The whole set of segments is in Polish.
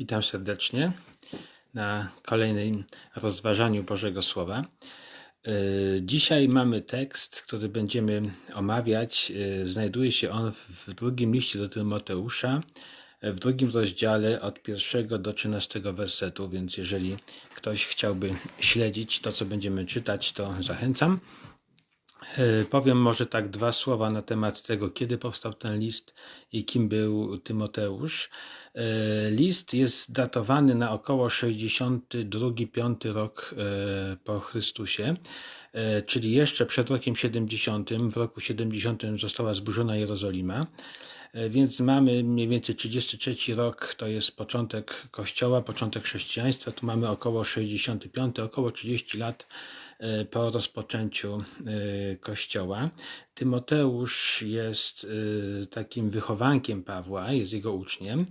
Witam serdecznie na kolejnym rozważaniu Bożego Słowa. Yy, Dzisiaj mamy tekst, który będziemy omawiać. Yy, Znajduje się on w drugim liście do Tymoteusza, w drugim rozdziale od pierwszego do trzynastego wersetu, więc jeżeli ktoś chciałby śledzić to, co będziemy czytać, to zachęcam. E, Powiem może tak dwa słowa na temat tego, kiedy powstał ten list i kim był Tymoteusz. E, List jest datowany na około 62-5 rok e, po Chrystusie, czyli jeszcze przed rokiem 70. W roku 70 została zburzona Jerozolima. Więc mamy mniej więcej 33 rok, to jest początek Kościoła, początek chrześcijaństwa. Tu mamy około 65, około 30 lat po rozpoczęciu e, Kościoła. Tymoteusz jest e, takim wychowankiem Pawła, jest jego uczniem.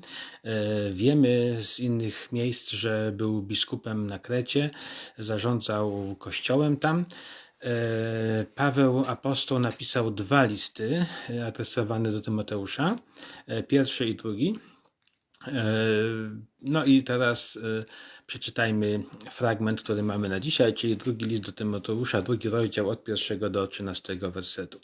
Wiemy z innych miejsc, że był biskupem na Krecie, zarządzał kościołem tam. Paweł apostoł napisał dwa listy adresowane do Tymoteusza, pierwszy i drugi. E, No i teraz e, przeczytajmy fragment, który mamy na dzisiaj, czyli drugi list do Tymoteusza, drugi rozdział od pierwszego do trzynastego wersetu.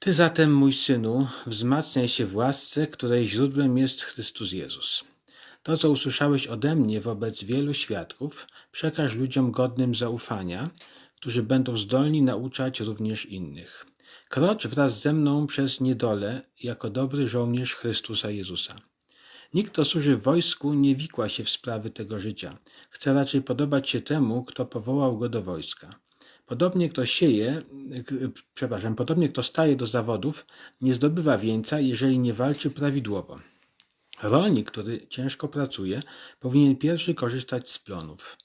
Ty zatem, mój synu, wzmacniaj się w łasce, której źródłem jest Chrystus Jezus. To, co usłyszałeś ode mnie wobec wielu świadków, przekaż ludziom godnym zaufania, którzy będą zdolni nauczać również innych. Krocz wraz ze mną przez niedolę, jako dobry żołnierz Chrystusa Jezusa. Nikt, kto służy wojsku, nie wikła się w sprawy tego życia. Chce raczej podobać się temu, kto powołał go do wojska. Podobnie kto sieje, przepraszam, podobnie kto staje do zawodów, nie zdobywa wieńca, jeżeli nie walczy prawidłowo. Rolnik, który ciężko pracuje, powinien pierwszy korzystać z plonów.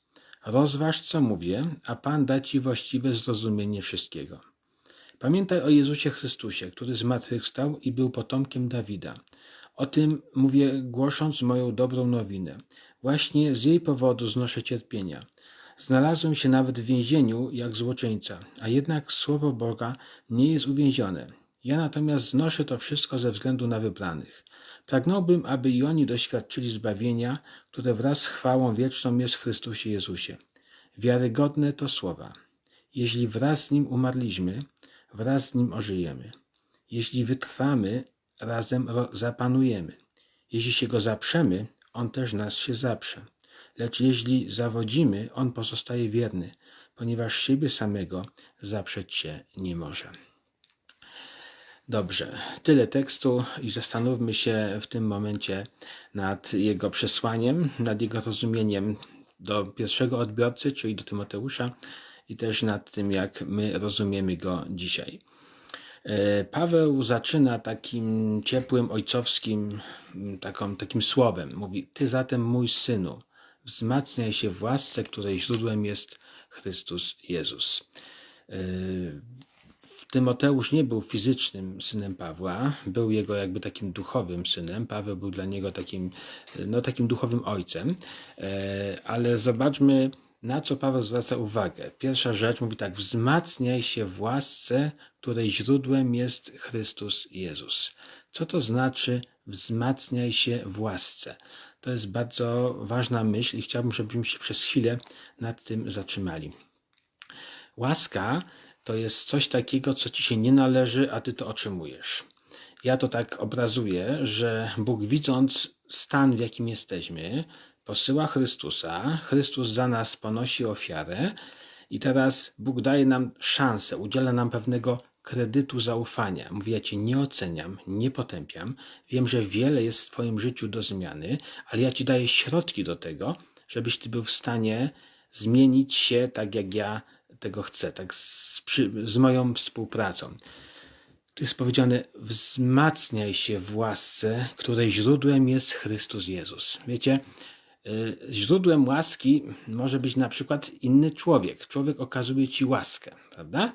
Rozważ, co mówię, a Pan da ci właściwe zrozumienie wszystkiego. Pamiętaj o Jezusie Chrystusie, który zmartwychwstał i był potomkiem Dawida. O tym mówię, głosząc moją dobrą nowinę. Właśnie z jej powodu znoszę cierpienia. Znalazłem się nawet w więzieniu jak złoczyńca, a jednak słowo Boga nie jest uwięzione. Ja natomiast znoszę to wszystko ze względu na wybranych. Pragnąłbym, aby i oni doświadczyli zbawienia, które wraz z chwałą wieczną jest w Chrystusie Jezusie. Wiarygodne to słowa. Jeśli wraz z Nim umarliśmy, wraz z Nim ożyjemy. Jeśli wytrwamy, razem zapanujemy. Jeśli się Go zaprzemy, On też nas się zaprze. Lecz jeśli zawodzimy, On pozostaje wierny, ponieważ siebie samego zaprzeć się nie może. Dobrze, tyle tekstu i zastanówmy się w tym momencie nad jego przesłaniem, nad jego rozumieniem do pierwszego odbiorcy, czyli do Tymoteusza i też nad tym, jak my rozumiemy go dzisiaj. E, Paweł zaczyna takim ciepłym, ojcowskim m, taką, takim słowem. Mówi, ty zatem mój synu, wzmacniaj się w łasce, której źródłem jest Chrystus Jezus. E, Tymoteusz nie był fizycznym synem Pawła, był jego jakby takim duchowym synem. Paweł był dla niego takim, no, takim duchowym ojcem. E, Ale zobaczmy, na co Paweł zwraca uwagę. Pierwsza rzecz mówi tak: wzmacniaj się w łasce, której źródłem jest Chrystus Jezus. Co to znaczy wzmacniaj się w łasce? To jest bardzo ważna myśl i chciałbym, żebyśmy się przez chwilę nad tym zatrzymali. Łaska to jest coś takiego, co ci się nie należy, a ty to otrzymujesz. Ja to tak obrazuję, że Bóg widząc stan, w jakim jesteśmy, posyła Chrystusa, Chrystus za nas ponosi ofiarę i teraz Bóg daje nam szansę, udziela nam pewnego kredytu zaufania. Mówi, ja cię nie oceniam, nie potępiam, wiem, że wiele jest w twoim życiu do zmiany, ale ja ci daję środki do tego, żebyś ty był w stanie zmienić się tak, jak ja tego chcę, tak z, przy, z moją współpracą. Tu jest powiedziane, wzmacniaj się w łasce, której źródłem jest Chrystus Jezus. Wiecie, źródłem łaski może być na przykład inny człowiek. Człowiek okazuje ci łaskę, prawda?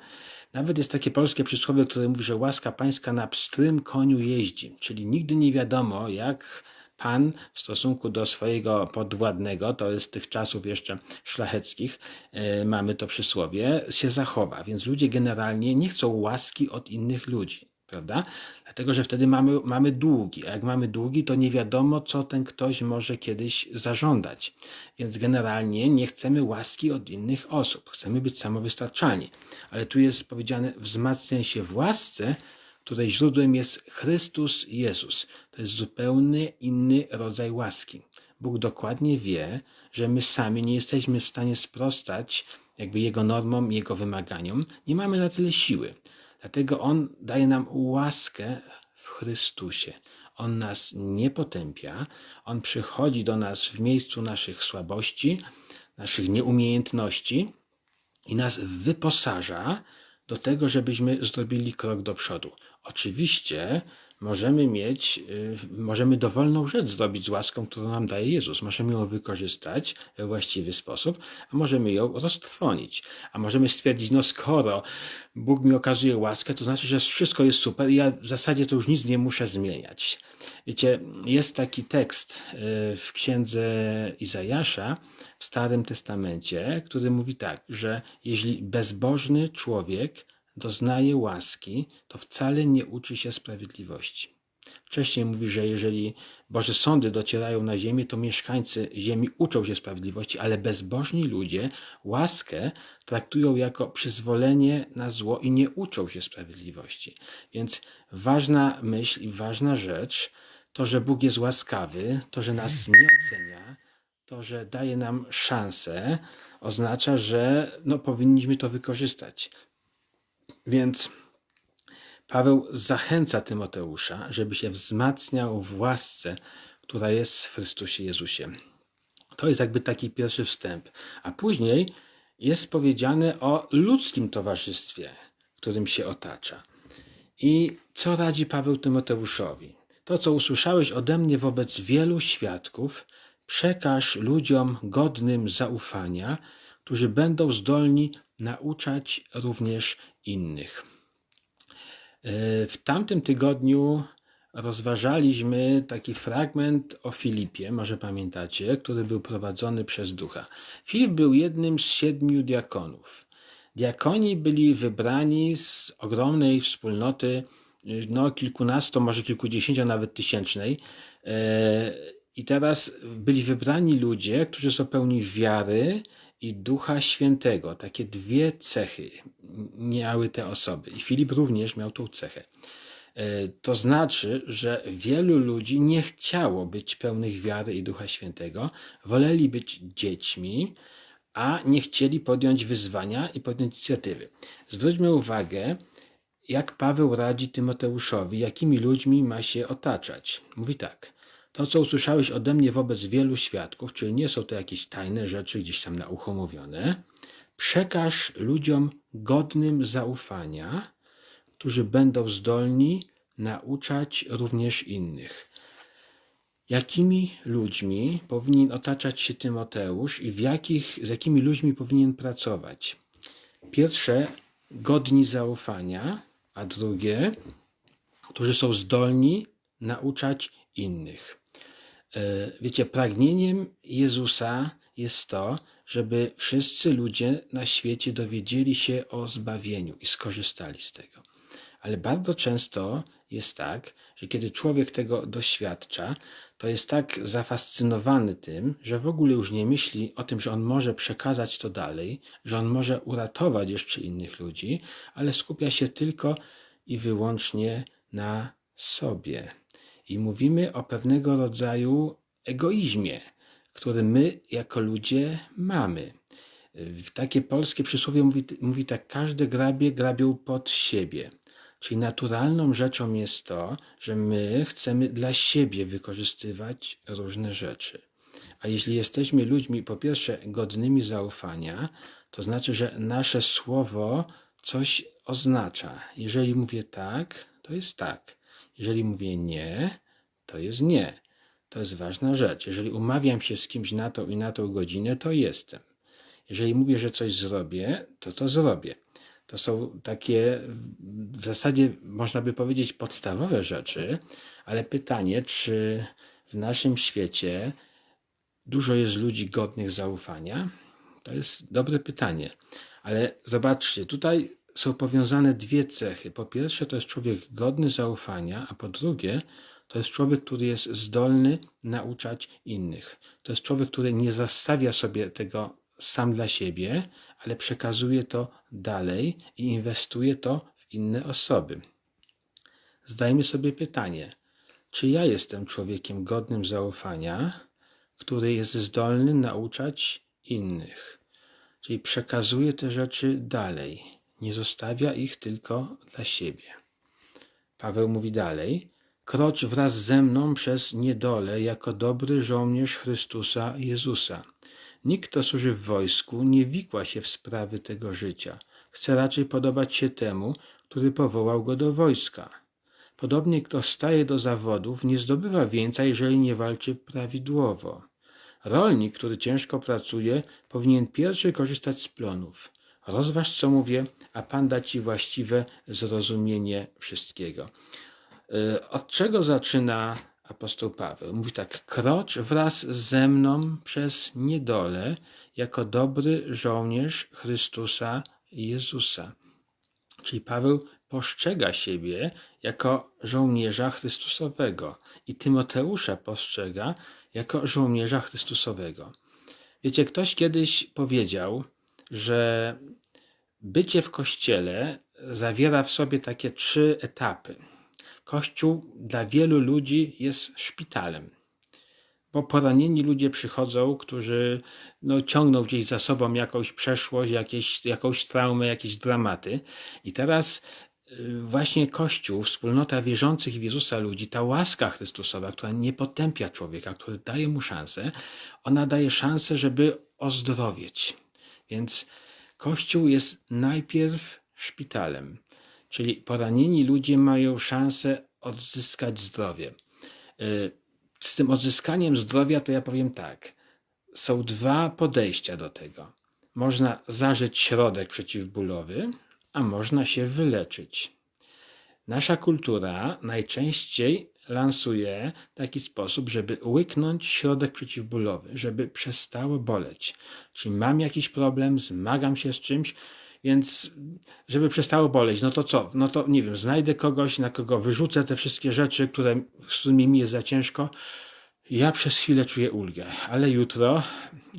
Nawet jest takie polskie przysłowie, które mówi, że łaska pańska na pstrym koniu jeździ, czyli nigdy nie wiadomo, jak Pan w stosunku do swojego podwładnego, to jest tych czasów jeszcze szlacheckich, e, mamy to przysłowie, się zachowa. Więc ludzie generalnie nie chcą łaski od innych ludzi. Prawda? Dlatego, że wtedy mamy, mamy długi, a jak mamy długi, to nie wiadomo, co ten ktoś może kiedyś zażądać. Więc generalnie nie chcemy łaski od innych osób, chcemy być samowystarczalni. Ale tu jest powiedziane wzmacniaj się w łasce, której źródłem jest Chrystus Jezus. To jest zupełnie inny rodzaj łaski. Bóg dokładnie wie, że my sami nie jesteśmy w stanie sprostać jakby Jego normom, Jego wymaganiom. Nie mamy na tyle siły. Dlatego On daje nam łaskę w Chrystusie. On nas nie potępia, On przychodzi do nas w miejscu naszych słabości, naszych nieumiejętności i nas wyposaża do tego, żebyśmy zrobili krok do przodu. Oczywiście możemy mieć, y, możemy dowolną rzecz zrobić z łaską, którą nam daje Jezus. Możemy ją wykorzystać we właściwy sposób, a możemy ją roztrwonić. A możemy stwierdzić, no skoro Bóg mi okazuje łaskę, to znaczy, że wszystko jest super i ja w zasadzie to już nic nie muszę zmieniać. Wiecie, jest taki tekst y, w księdze Izajasza w Starym Testamencie, który mówi tak, że jeśli bezbożny człowiek doznaje łaski, to wcale nie uczy się sprawiedliwości. Wcześniej mówi, że jeżeli Boże sądy docierają na ziemię, to mieszkańcy ziemi uczą się sprawiedliwości, ale bezbożni ludzie łaskę traktują jako przyzwolenie na zło i nie uczą się sprawiedliwości. Więc ważna myśl i ważna rzecz to, że Bóg jest łaskawy, to, że nas nie ocenia, to, że daje nam szansę, oznacza, że no, powinniśmy to wykorzystać. Więc Paweł zachęca Tymoteusza, żeby się wzmacniał w łasce, która jest w Chrystusie Jezusie. To jest jakby taki pierwszy wstęp. A później jest powiedziane o ludzkim towarzystwie, którym się otacza. I co radzi Paweł Tymoteuszowi? To, co usłyszałeś ode mnie wobec wielu świadków, przekaż ludziom godnym zaufania, którzy będą zdolni nauczać również innych. E, w tamtym tygodniu rozważaliśmy taki fragment o Filipie, może pamiętacie, który był prowadzony przez ducha. Filip był jednym z siedmiu diakonów. Diakoni byli wybrani z ogromnej wspólnoty, no kilkunasto, może kilkudziesięciu, nawet tysięcznej. E, I teraz byli wybrani ludzie, którzy są pełni wiary, i Ducha Świętego. Takie dwie cechy miały te osoby. I Filip również miał tą cechę. E, to znaczy, że wielu ludzi nie chciało być pełnych wiary i Ducha Świętego, woleli być dziećmi, a nie chcieli podjąć wyzwania i podjąć inicjatywy. Zwróćmy uwagę, jak Paweł radzi Tymoteuszowi, jakimi ludźmi ma się otaczać. Mówi tak. To, co usłyszałeś ode mnie wobec wielu świadków, czyli nie są to jakieś tajne rzeczy gdzieś tam na ucho mówione, przekaż ludziom godnym zaufania, którzy będą zdolni nauczać również innych. Jakimi ludźmi powinien otaczać się Tymoteusz i w jakich, z jakimi ludźmi powinien pracować? Pierwsze, godni zaufania, a drugie, którzy są zdolni nauczać innych. E, wiecie, pragnieniem Jezusa jest to, żeby wszyscy ludzie na świecie dowiedzieli się o zbawieniu i skorzystali z tego. Ale bardzo często jest tak, że kiedy człowiek tego doświadcza, to jest tak zafascynowany tym, że w ogóle już nie myśli o tym, że on może przekazać to dalej, że on może uratować jeszcze innych ludzi, ale skupia się tylko i wyłącznie na sobie. I mówimy o pewnego rodzaju egoizmie, który my jako ludzie mamy. Takie polskie przysłowie mówi, mówi tak: każde grabie grabią pod siebie. Czyli naturalną rzeczą jest to, że my chcemy dla siebie wykorzystywać różne rzeczy. A jeśli jesteśmy ludźmi, po pierwsze, godnymi zaufania, to znaczy, że nasze słowo coś oznacza. Jeżeli mówię tak, to jest tak. Jeżeli mówię nie, to jest nie. To jest ważna rzecz. Jeżeli umawiam się z kimś na tą i na tą godzinę, to jestem. Jeżeli mówię, że coś zrobię, to to zrobię. To są takie w zasadzie, można by powiedzieć, podstawowe rzeczy, ale pytanie, czy w naszym świecie dużo jest ludzi godnych zaufania? To jest dobre pytanie. Ale zobaczcie, tutaj są powiązane dwie cechy. Po pierwsze, to jest człowiek godny zaufania, a po drugie, to jest człowiek, który jest zdolny nauczać innych. To jest człowiek, który nie zastawia sobie tego sam dla siebie, ale przekazuje to dalej i inwestuje to w inne osoby. Zdajmy sobie pytanie, czy ja jestem człowiekiem godnym zaufania, który jest zdolny nauczać innych? Czyli przekazuje te rzeczy dalej, nie zostawia ich tylko dla siebie. Paweł mówi dalej: Krocz wraz ze mną przez niedolę jako dobry żołnierz Chrystusa Jezusa. Nikt, kto służy w wojsku, nie wikła się w sprawy tego życia. Chce raczej podobać się temu, który powołał go do wojska. Podobnie kto staje do zawodów, nie zdobywa więcej, jeżeli nie walczy prawidłowo. Rolnik, który ciężko pracuje, powinien pierwszy korzystać z plonów. Rozważ, co mówię, a Pan da Ci właściwe zrozumienie wszystkiego. Y, od czego zaczyna apostoł Paweł? Mówi tak: Krocz wraz ze mną przez niedolę, jako dobry żołnierz Chrystusa Jezusa. Czyli Paweł postrzega siebie jako żołnierza Chrystusowego i Tymoteusza postrzega jako żołnierza Chrystusowego. Wiecie, ktoś kiedyś powiedział, że bycie w kościele zawiera w sobie takie trzy etapy. Kościół dla wielu ludzi jest szpitalem, bo poranieni ludzie przychodzą, którzy no, ciągną gdzieś za sobą jakąś przeszłość, jakieś, jakąś traumę, jakieś dramaty. I teraz y, właśnie Kościół, wspólnota wierzących w Jezusa ludzi, ta łaska Chrystusowa, która nie potępia człowieka, która daje mu szansę, ona daje szansę, żeby ozdrowieć. Więc Kościół jest najpierw szpitalem, czyli poranieni ludzie mają szansę odzyskać zdrowie. Y, z tym odzyskaniem zdrowia to ja powiem tak. Są dwa podejścia do tego. Można zażyć środek przeciwbólowy, a można się wyleczyć. Nasza kultura najczęściej lansuje taki sposób, żeby łyknąć środek przeciwbólowy, żeby przestało boleć. Czyli mam jakiś problem, zmagam się z czymś, więc żeby przestało boleć, no to co? No to nie wiem, znajdę kogoś, na kogo wyrzucę te wszystkie rzeczy, które, z którymi mi jest za ciężko. Ja przez chwilę czuję ulgę, ale jutro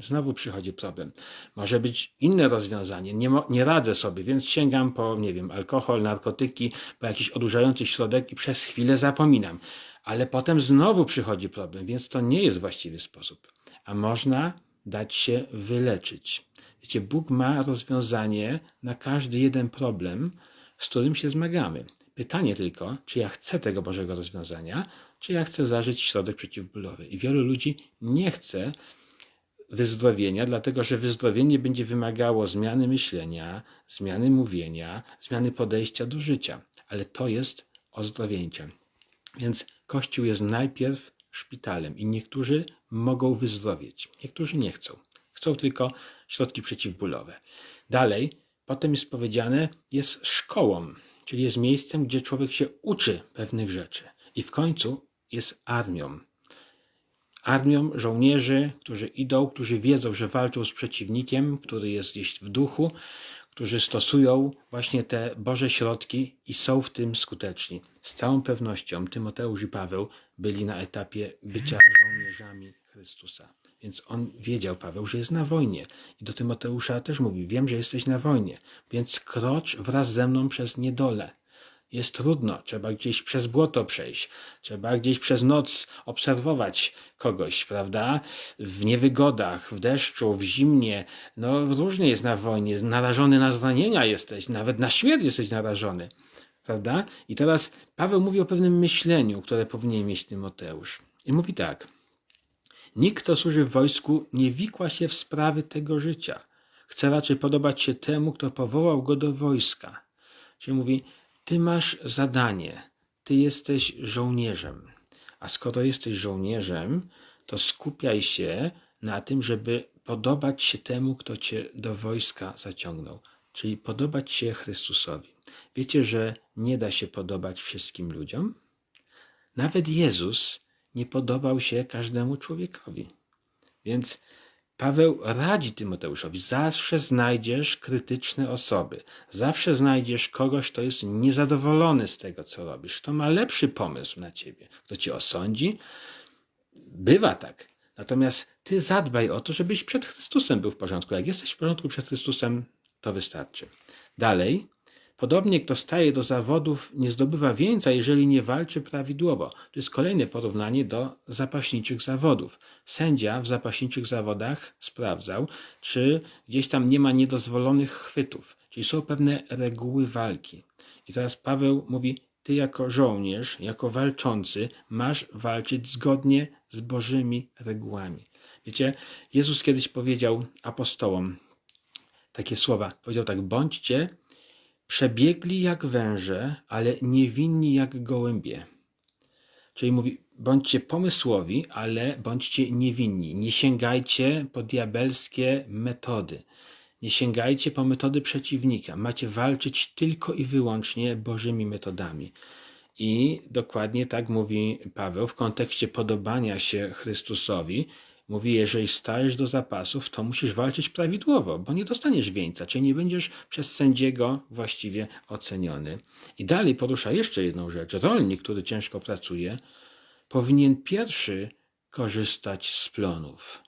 znowu przychodzi problem. Może być inne rozwiązanie. Nie, nie radzę sobie, więc sięgam po, nie wiem, alkohol, narkotyki, po jakiś odurzający środek i przez chwilę zapominam. Ale potem znowu przychodzi problem, więc to nie jest właściwy sposób. A można dać się wyleczyć. Wiecie, Bóg ma rozwiązanie na każdy jeden problem, z którym się zmagamy. Pytanie tylko, czy ja chcę tego Bożego rozwiązania, czy ja chcę zażyć środek przeciwbólowy. I wielu ludzi nie chce wyzdrowienia, dlatego że wyzdrowienie będzie wymagało zmiany myślenia, zmiany mówienia, zmiany podejścia do życia. Ale to jest ozdrowieńciem. Więc Kościół jest najpierw szpitalem i niektórzy mogą wyzdrowieć, niektórzy nie chcą. Chcą tylko środki przeciwbólowe. Dalej, potem jest powiedziane, jest szkołą, czyli jest miejscem, gdzie człowiek się uczy pewnych rzeczy. I w końcu jest armią. Armią żołnierzy, którzy idą, którzy wiedzą, że walczą z przeciwnikiem, który jest gdzieś w duchu, którzy stosują właśnie te Boże środki i są w tym skuteczni. Z całą pewnością Tymoteusz i Paweł byli na etapie bycia żołnierzami Chrystusa. Więc on wiedział, Paweł, że jest na wojnie. I do Tymoteusza też mówi, wiem, że jesteś na wojnie, więc krocz wraz ze mną przez niedolę. Jest trudno, trzeba gdzieś przez błoto przejść, trzeba gdzieś przez noc obserwować kogoś, prawda? W niewygodach, w deszczu, w zimnie, no różnie jest na wojnie, narażony na zranienia jesteś, nawet na śmierć jesteś narażony, prawda? I teraz Paweł mówi o pewnym myśleniu, które powinien mieć Tymoteusz. I mówi tak – Nikt, kto służy w wojsku, nie wikła się w sprawy tego życia. Chce raczej podobać się temu, kto powołał go do wojska. Czyli mówi, ty masz zadanie, ty jesteś żołnierzem. A skoro jesteś żołnierzem, to skupiaj się na tym, żeby podobać się temu, kto cię do wojska zaciągnął, czyli podobać się Chrystusowi. Wiecie, że nie da się podobać wszystkim ludziom? Nawet Jezus nie podobał się każdemu człowiekowi. Więc Paweł radzi Tymoteuszowi, zawsze znajdziesz krytyczne osoby, zawsze znajdziesz kogoś, kto jest niezadowolony z tego, co robisz, kto ma lepszy pomysł na ciebie, kto cię osądzi. Bywa tak. Natomiast ty zadbaj o to, żebyś przed Chrystusem był w porządku. Jak jesteś w porządku przed Chrystusem, to wystarczy. Dalej, Podobnie kto staje do zawodów, nie zdobywa wieńca, jeżeli nie walczy prawidłowo. To jest kolejne porównanie do zapaśniczych zawodów. Sędzia w zapaśniczych zawodach sprawdzał, czy gdzieś tam nie ma niedozwolonych chwytów, czyli są pewne reguły walki. I teraz Paweł mówi, ty jako żołnierz, jako walczący, masz walczyć zgodnie z Bożymi regułami. Wiecie, Jezus kiedyś powiedział apostołom takie słowa. Powiedział tak, bądźcie Przebiegli jak węże, ale niewinni jak gołębie. Czyli mówi, bądźcie pomysłowi, ale bądźcie niewinni. Nie sięgajcie po diabelskie metody. Nie sięgajcie po metody przeciwnika. Macie walczyć tylko i wyłącznie Bożymi metodami. I dokładnie tak mówi Paweł w kontekście podobania się Chrystusowi, Mówi, jeżeli stajesz do zapasów, to musisz walczyć prawidłowo, bo nie dostaniesz wieńca, czyli nie będziesz przez sędziego właściwie oceniony. I dalej porusza jeszcze jedną rzecz. Rolnik, który ciężko pracuje, powinien pierwszy korzystać z plonów.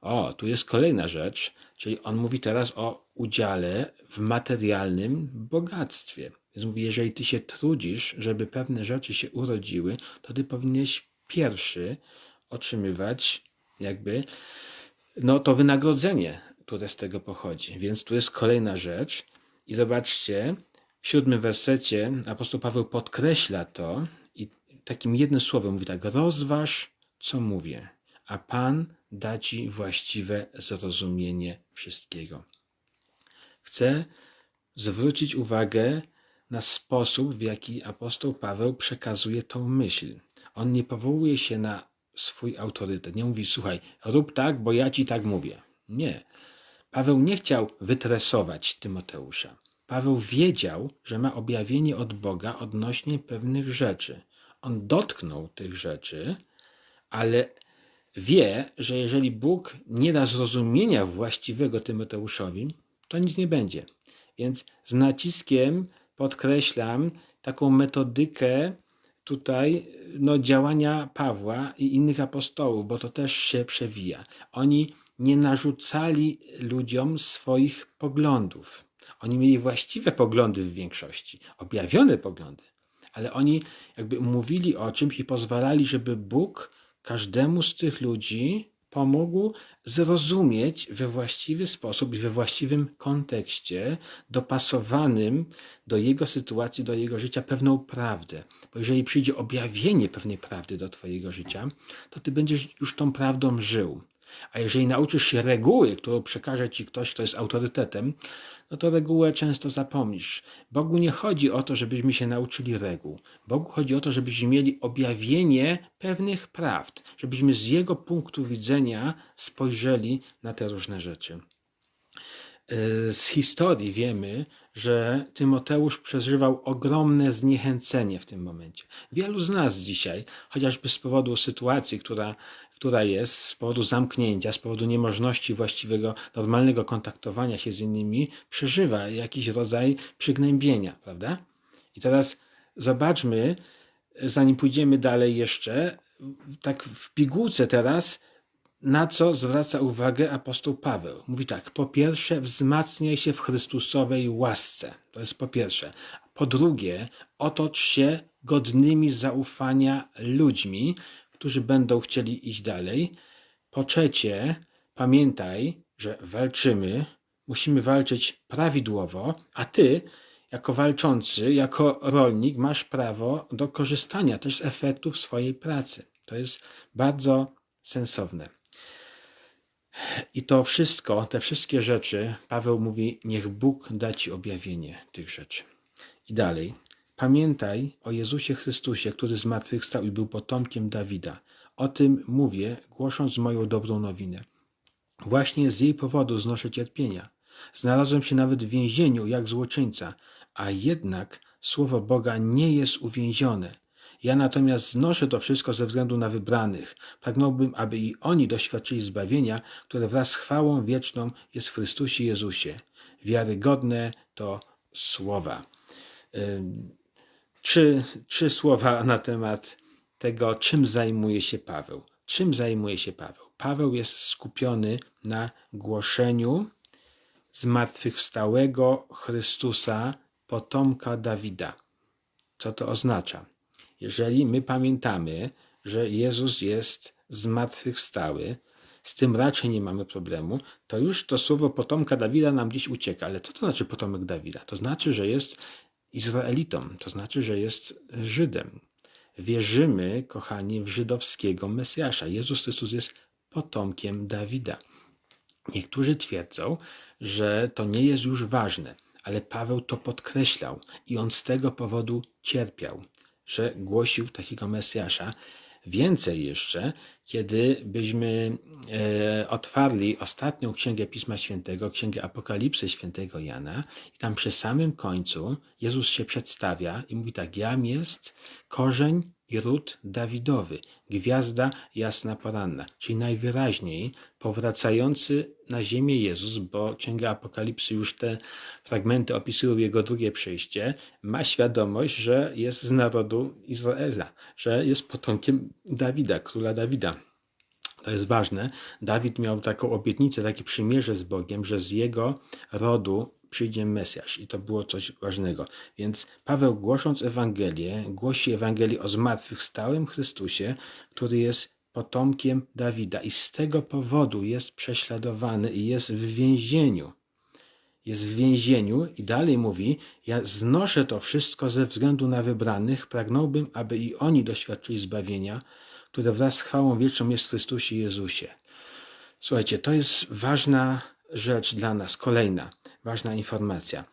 O, tu jest kolejna rzecz, czyli on mówi teraz o udziale w materialnym bogactwie. Więc mówi, jeżeli ty się trudzisz, żeby pewne rzeczy się urodziły, to ty powinieneś pierwszy otrzymywać jakby, no to wynagrodzenie, które z tego pochodzi. Więc tu jest kolejna rzecz. I zobaczcie, w siódmym wersecie apostoł Paweł podkreśla to i takim jednym słowem mówi tak, rozważ, co mówię, a Pan da ci właściwe zrozumienie wszystkiego. Chcę zwrócić uwagę na sposób, w jaki apostoł Paweł przekazuje tą myśl. On nie powołuje się na swój autorytet. Nie mówi, słuchaj, rób tak, bo ja ci tak mówię. Nie. Paweł nie chciał wytresować Tymoteusza. Paweł wiedział, że ma objawienie od Boga odnośnie pewnych rzeczy. On dotknął tych rzeczy, ale wie, że jeżeli Bóg nie da zrozumienia właściwego Tymoteuszowi, to nic nie będzie. Więc z naciskiem podkreślam taką metodykę tutaj no, działania Pawła i innych apostołów, bo to też się przewija. Oni nie narzucali ludziom swoich poglądów. Oni mieli właściwe poglądy w większości, objawione poglądy, ale oni jakby mówili o czymś i pozwalali, żeby Bóg każdemu z tych ludzi pomógł zrozumieć we właściwy sposób i we właściwym kontekście, dopasowanym do jego sytuacji, do jego życia, pewną prawdę. Bo jeżeli przyjdzie objawienie pewnej prawdy do Twojego życia, to Ty będziesz już tą prawdą żył. A jeżeli nauczysz się reguły, którą przekaże ci ktoś, kto jest autorytetem, no to regułę często zapomnisz. Bogu nie chodzi o to, żebyśmy się nauczyli reguł. Bogu chodzi o to, żebyśmy mieli objawienie pewnych prawd, żebyśmy z Jego punktu widzenia spojrzeli na te różne rzeczy. E, z historii wiemy, że Tymoteusz przeżywał ogromne zniechęcenie w tym momencie. Wielu z nas dzisiaj, chociażby z powodu sytuacji, która, która jest, z powodu zamknięcia, z powodu niemożności właściwego, normalnego kontaktowania się z innymi, przeżywa jakiś rodzaj przygnębienia, prawda? I teraz zobaczmy, zanim pójdziemy dalej jeszcze, tak w pigułce teraz, na co zwraca uwagę apostoł Paweł. Mówi tak, po pierwsze, wzmacniaj się w Chrystusowej łasce. To jest po pierwsze. Po drugie, otocz się godnymi zaufania ludźmi, którzy będą chcieli iść dalej. Po trzecie, pamiętaj, że walczymy, musimy walczyć prawidłowo, a ty, jako walczący, jako rolnik, masz prawo do korzystania też z efektów swojej pracy. To jest bardzo sensowne. I to wszystko, te wszystkie rzeczy, Paweł mówi, niech Bóg da ci objawienie tych rzeczy. I dalej, pamiętaj o Jezusie Chrystusie, który zmartwychwstał i był potomkiem Dawida. O tym mówię, głosząc moją dobrą nowinę. Właśnie z jej powodu znoszę cierpienia. Znalazłem się nawet w więzieniu jak złoczyńca, a jednak słowo Boga nie jest uwięzione. Ja natomiast znoszę to wszystko ze względu na wybranych. Pragnąłbym, aby i oni doświadczyli zbawienia, które wraz z chwałą wieczną jest w Chrystusie Jezusie. Wiarygodne to słowa. Trzy, trzy słowa na temat tego, czym zajmuje się Paweł. Czym zajmuje się Paweł? Paweł jest skupiony na głoszeniu zmartwychwstałego Chrystusa, potomka Dawida. Co to oznacza? Jeżeli my pamiętamy, że Jezus jest zmartwychwstały, z tym raczej nie mamy problemu, to już to słowo potomka Dawida nam gdzieś ucieka. Ale co to znaczy potomek Dawida? To znaczy, że jest Izraelitą, to znaczy, że jest Żydem. Wierzymy, kochani, w żydowskiego Mesjasza. Jezus Chrystus jest potomkiem Dawida. Niektórzy twierdzą, że to nie jest już ważne, ale Paweł to podkreślał i on z tego powodu cierpiał, że głosił takiego Mesjasza. Więcej jeszcze, kiedy byśmy e, otwarli ostatnią księgę Pisma Świętego, księgę Apokalipsy Świętego Jana, i tam przy samym końcu Jezus się przedstawia i mówi tak: Jam jest korzeń i ród Dawidowy, gwiazda jasna poranna, czyli najwyraźniej powracający na ziemię Jezus, bo Księga Apokalipsy już te fragmenty opisują jego drugie przyjście, ma świadomość, że jest z narodu Izraela, że jest potomkiem Dawida, króla Dawida. To jest ważne. Dawid miał taką obietnicę, takie przymierze z Bogiem, że z jego rodu przyjdzie Mesjasz i to było coś ważnego. Więc Paweł głosząc Ewangelię, głosi Ewangelię o zmartwychwstałym Chrystusie, który jest potomkiem Dawida i z tego powodu jest prześladowany i jest w więzieniu. Jest w więzieniu i dalej mówi: Ja znoszę to wszystko ze względu na wybranych, pragnąłbym, aby i oni doświadczyli zbawienia, które wraz z chwałą wieczną jest w Chrystusie Jezusie. Słuchajcie, to jest ważna rzecz dla nas. Kolejna ważna informacja.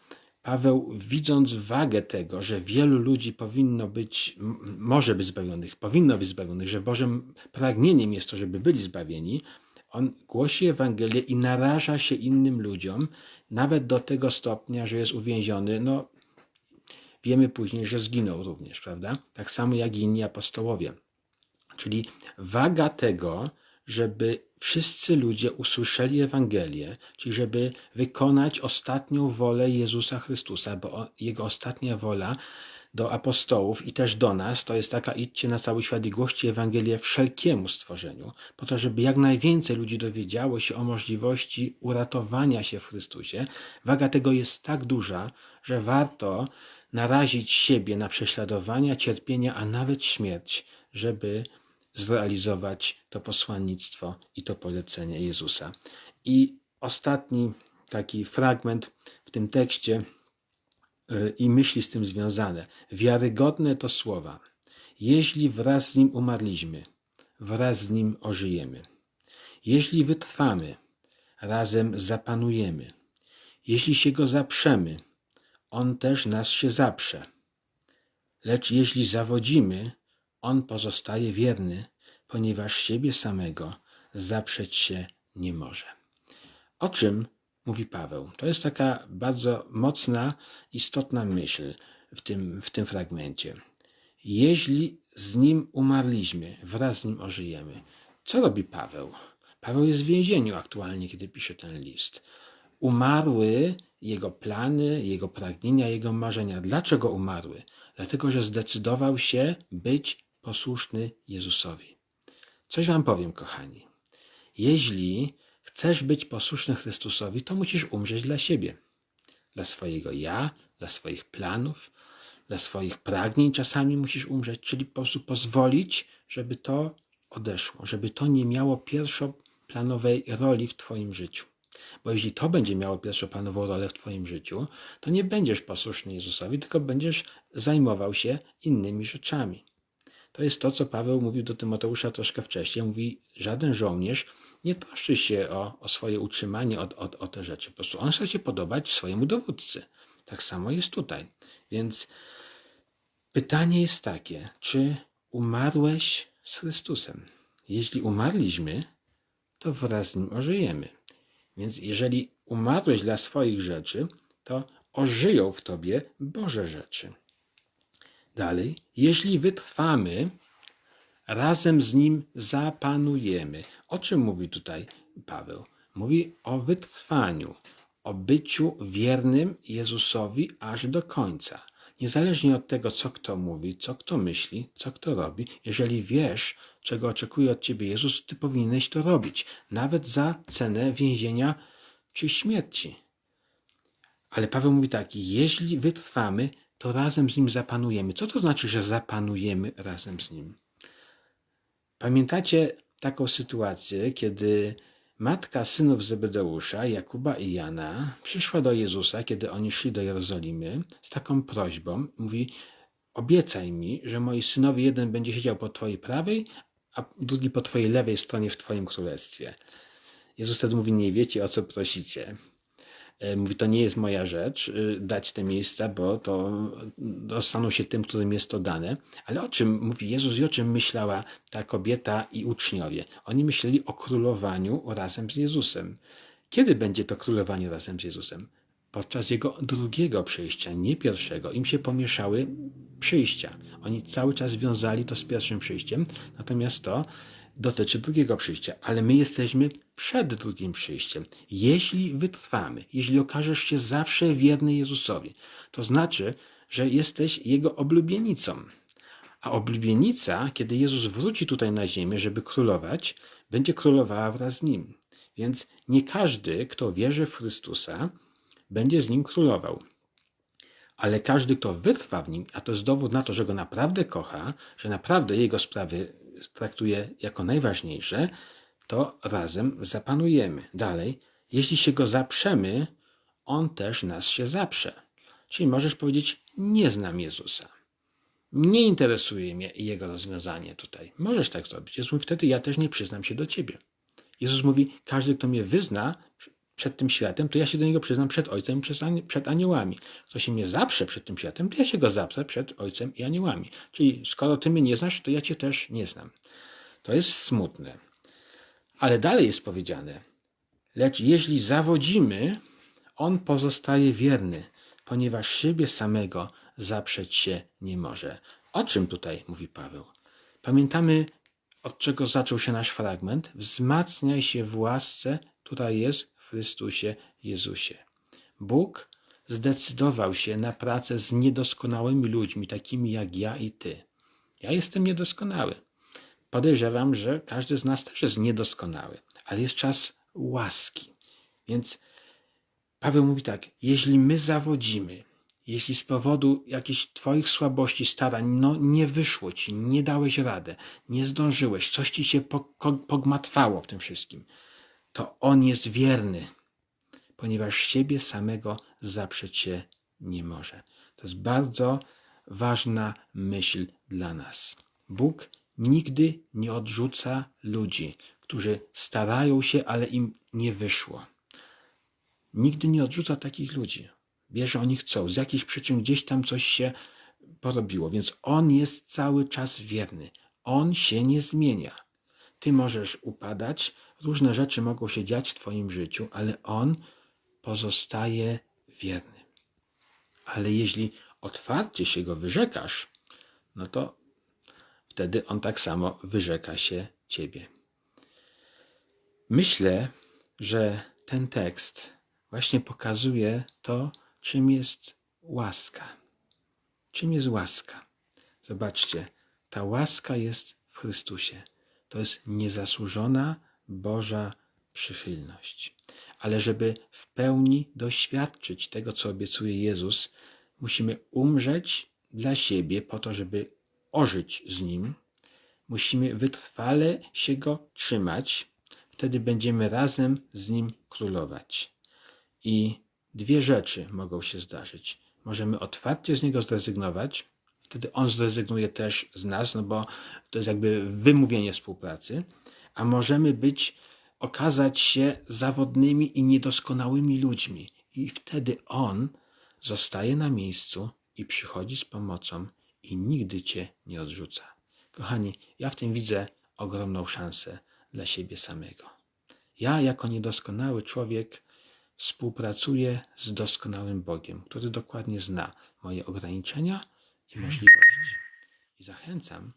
Paweł, widząc wagę tego, że wielu ludzi powinno być, może być zbawionych, powinno być zbawionych, że Bożym pragnieniem jest to, żeby byli zbawieni, on głosi Ewangelię i naraża się innym ludziom, nawet do tego stopnia, że jest uwięziony. No, wiemy później, że zginął również, prawda? Tak samo jak inni apostołowie. Czyli waga tego, żeby wszyscy ludzie usłyszeli Ewangelię, czyli żeby wykonać ostatnią wolę Jezusa Chrystusa, bo Jego ostatnia wola do apostołów i też do nas to jest taka idźcie na cały świat i głoście Ewangelię wszelkiemu stworzeniu, po to, żeby jak najwięcej ludzi dowiedziało się o możliwości uratowania się w Chrystusie. Waga tego jest tak duża, że warto narazić siebie na prześladowania, cierpienia, a nawet śmierć, żeby zrealizować to posłannictwo i to polecenie Jezusa. I ostatni taki fragment w tym tekście y, i myśli z tym związane. Wiarygodne to słowa. Jeśli wraz z Nim umarliśmy, wraz z Nim ożyjemy. Jeśli wytrwamy, razem zapanujemy. Jeśli się Go zaprzemy, On też nas się zaprze. Lecz jeśli zawodzimy, on pozostaje wierny, ponieważ siebie samego zaprzeć się nie może. O czym mówi Paweł? To jest taka bardzo mocna, istotna myśl w tym, w tym fragmencie. Jeśli z nim umarliśmy, wraz z nim ożyjemy. Co robi Paweł? Paweł jest w więzieniu aktualnie, kiedy pisze ten list. Umarły jego plany, jego pragnienia, jego marzenia. Dlaczego umarły? Dlatego, że zdecydował się być posłuszny Jezusowi. Coś wam powiem, kochani. Jeśli chcesz być posłuszny Chrystusowi, to musisz umrzeć dla siebie. Dla swojego ja, dla swoich planów, dla swoich pragnień czasami musisz umrzeć, czyli po prostu pozwolić, żeby to odeszło, żeby to nie miało pierwszoplanowej roli w Twoim życiu. Bo jeśli to będzie miało pierwszoplanową rolę w Twoim życiu, to nie będziesz posłuszny Jezusowi, tylko będziesz zajmował się innymi rzeczami. To jest to, co Paweł mówił do Tymoteusza troszkę wcześniej. Mówi, żaden żołnierz nie troszczy się o, o swoje utrzymanie, o, o, o te rzeczy. Po prostu on chce się podobać swojemu dowódcy. Tak samo jest tutaj. Więc pytanie jest takie, czy umarłeś z Chrystusem? Jeśli umarliśmy, to wraz z Nim ożyjemy. Więc jeżeli umarłeś dla swoich rzeczy, to ożyją w Tobie Boże rzeczy. Dalej, jeśli wytrwamy, razem z nim zapanujemy. O czym mówi tutaj Paweł? Mówi o wytrwaniu, o byciu wiernym Jezusowi aż do końca. Niezależnie od tego, co kto mówi, co kto myśli, co kto robi, jeżeli wiesz, czego oczekuje od ciebie Jezus, ty powinieneś to robić, nawet za cenę więzienia czy śmierci. Ale Paweł mówi tak: jeśli wytrwamy, to razem z nim zapanujemy. Co to znaczy, że zapanujemy razem z nim? Pamiętacie taką sytuację, kiedy matka synów Zebedeusza, Jakuba i Jana, przyszła do Jezusa, kiedy oni szli do Jerozolimy, z taką prośbą. Mówi: Obiecaj mi, że moi synowie jeden będzie siedział po twojej prawej, a drugi po twojej lewej stronie w twoim królestwie. Jezus wtedy mówi: Nie wiecie, o co prosicie. E, mówi, to nie jest moja rzecz y, dać te miejsca, bo to dostaną się tym, którym jest to dane. Ale o czym mówi Jezus i o czym myślała ta kobieta i uczniowie? Oni myśleli o królowaniu razem z Jezusem. Kiedy będzie to królowanie razem z Jezusem? Podczas jego drugiego przyjścia, nie pierwszego. Im się pomieszały przyjścia. Oni cały czas wiązali to z pierwszym przyjściem, natomiast to dotyczy drugiego przyjścia, ale my jesteśmy przed drugim przyjściem. Jeśli wytrwamy, jeśli okażesz się zawsze wierny Jezusowi, to znaczy, że jesteś Jego oblubienicą. A oblubienica, kiedy Jezus wróci tutaj na ziemię, żeby królować, będzie królowała wraz z Nim. Więc nie każdy, kto wierzy w Chrystusa, będzie z Nim królował. Ale każdy, kto wytrwa w Nim, a to jest dowód na to, że Go naprawdę kocha, że naprawdę Jego sprawy traktuje jako najważniejsze, to razem zapanujemy. Dalej, jeśli się go zaprzemy, on też nas się zaprze. Czyli możesz powiedzieć: Nie znam Jezusa. Nie interesuje mnie jego rozwiązanie tutaj. Możesz tak zrobić. Jezus mówi wtedy: Ja też nie przyznam się do ciebie. Jezus mówi: Każdy, kto mnie wyzna przed tym światem, to ja się do niego przyznam przed Ojcem przed aniołami. Kto się mnie zaprze przed tym światem, to ja się go zaprę przed Ojcem i aniołami. Czyli skoro ty mnie nie znasz, to ja cię też nie znam. To jest smutne. Ale dalej jest powiedziane: Lecz jeśli zawodzimy, on pozostaje wierny, ponieważ siebie samego zaprzeć się nie może. O czym tutaj mówi Paweł? Pamiętamy, od czego zaczął się nasz fragment? Wzmacniaj się w łasce, jest Chrystusie Jezusie. Bóg zdecydował się na pracę z niedoskonałymi ludźmi, takimi jak ja i ty. Ja jestem niedoskonały. Podejrzewam, że każdy z nas też jest niedoskonały, ale jest czas łaski. Więc Paweł mówi tak: jeśli my zawodzimy, jeśli z powodu jakichś Twoich słabości, starań, no nie wyszło Ci, nie dałeś radę, nie zdążyłeś, coś Ci się pogmatwało w tym wszystkim, to On jest wierny, ponieważ siebie samego zaprzeć się nie może. To jest bardzo ważna myśl dla nas. Bóg nigdy nie odrzuca ludzi, którzy starają się, ale im nie wyszło. Nigdy nie odrzuca takich ludzi. Wie, że oni chcą. Z jakichś przyczyn gdzieś tam coś się porobiło, więc on jest cały czas wierny. On się nie zmienia. Ty możesz upadać, różne rzeczy mogą się dziać w Twoim życiu, ale on pozostaje wierny. Ale jeśli otwarcie się go wyrzekasz, no to wtedy on tak samo wyrzeka się ciebie. Myślę, że ten tekst właśnie pokazuje to, czym jest łaska. Czym jest łaska? Zobaczcie, ta łaska jest w Chrystusie. To jest niezasłużona Boża przychylność. Ale żeby w pełni doświadczyć tego, co obiecuje Jezus, musimy umrzeć dla siebie po to, żeby ożyć z Nim, musimy wytrwale się Go trzymać, wtedy będziemy razem z Nim królować. I dwie rzeczy mogą się zdarzyć. Możemy otwarcie z Niego zrezygnować, wtedy On zrezygnuje też z nas, no bo to jest jakby wymówienie współpracy, a możemy być, okazać się zawodnymi i niedoskonałymi ludźmi. I wtedy On zostaje na miejscu i przychodzi z pomocą i nigdy cię nie odrzuca. Kochani, ja w tym widzę ogromną szansę dla siebie samego. Ja, jako niedoskonały człowiek, współpracuję z doskonałym Bogiem, który dokładnie zna moje ograniczenia i możliwości. I zachęcam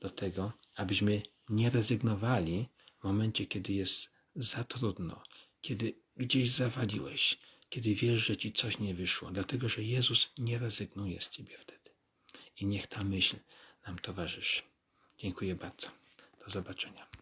do tego, abyśmy nie rezygnowali w momencie, kiedy jest za trudno, kiedy gdzieś zawaliłeś, kiedy wiesz, że ci coś nie wyszło, dlatego że Jezus nie rezygnuje z ciebie wtedy. I niech ta myśl nam towarzyszy. Dziękuję bardzo. Do zobaczenia.